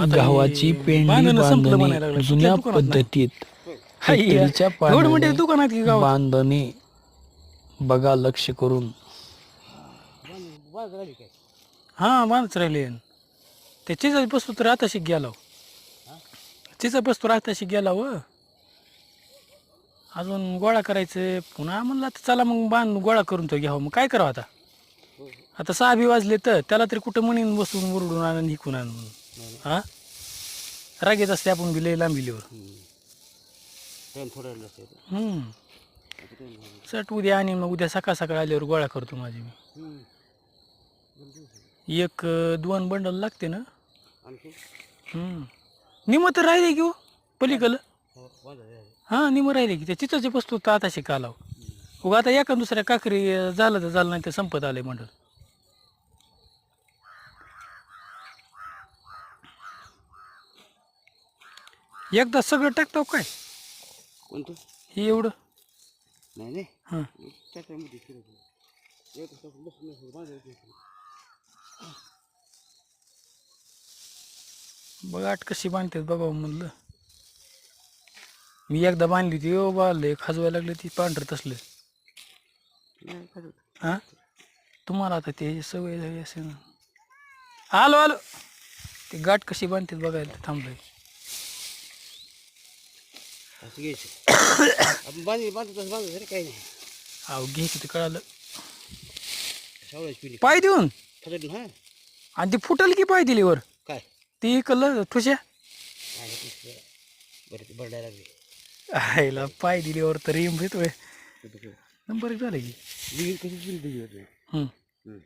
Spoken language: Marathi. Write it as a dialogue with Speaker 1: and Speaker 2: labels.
Speaker 1: गव्हाची
Speaker 2: हे
Speaker 1: पेंडी
Speaker 2: बांधणं.
Speaker 1: जुन्या? पद्धतीत पाण्याने
Speaker 2: दुकानात की गावात?
Speaker 1: बांधणे. बघा लक्ष करून.
Speaker 2: हा माणूस राहिले. ते चिजा बसतो तर आता शिक गेला चिजा बसतो आता शिक गेला व अजून गोळा करायचं. पुन्हा म्हणलं आता चला मग बांध गोळा करून तो घ्यावं. मग काय करावं आता? आता सहा बी वाजले तर त्याला तरी कुठं म्हणून बसून उरडून आणून हिकून आणून. हा? रागेत असते आपण बी लय लांबिलीवर हम्म. चट उद्या आणि मग उद्या सकाळ सकाळ आल्यावर गोळा करतो माझी मी. एक दोन बंडल लागते ना. निम तर राहिले की हो पलीकडलं. हां निम राहिले की. त्या चिचाचे वस्तू तर आता शिकालाव उगा आता एका दुसऱ्या काकरी झालं तर झालं नाही तर संपत आले मंडळ. एकदा सगळं टाकतो काय?
Speaker 3: कोणतं?
Speaker 2: हे एवढं?
Speaker 3: नाही नाही.
Speaker 2: हां.
Speaker 3: त्याच्यामध्ये फिरत एक
Speaker 2: बघ आठ कशी बांधतात बघावं म्हणलं. मी एकदा बांधली होती हो बांधले खाजवायला लागले ती
Speaker 3: नाही खाजवत.
Speaker 2: हा? तुम्हाला आता ते सवय झाली असेल ना. आलो आलो. ते गाठ कशी बांधतात बघायला थांबलोय.
Speaker 3: असं घ्यायचं. आपण बांधली बांधत तसं बांधत रे काही नाही.
Speaker 2: अहो कळालं.
Speaker 3: पिली.
Speaker 2: पाय देऊन.
Speaker 3: हा?
Speaker 2: आणि ती फुटल की पाय दिलीवर?
Speaker 3: काय?
Speaker 2: ती कल ठुश्या?
Speaker 3: ते? बरं ते बरडायला लागले.
Speaker 2: आईला पाय दिल्यावर तर रिम भेटतोय. नंबर एक झालं की.
Speaker 3: विहीर कशी पिली त्याची होती?
Speaker 2: हम्म.
Speaker 3: हम्म.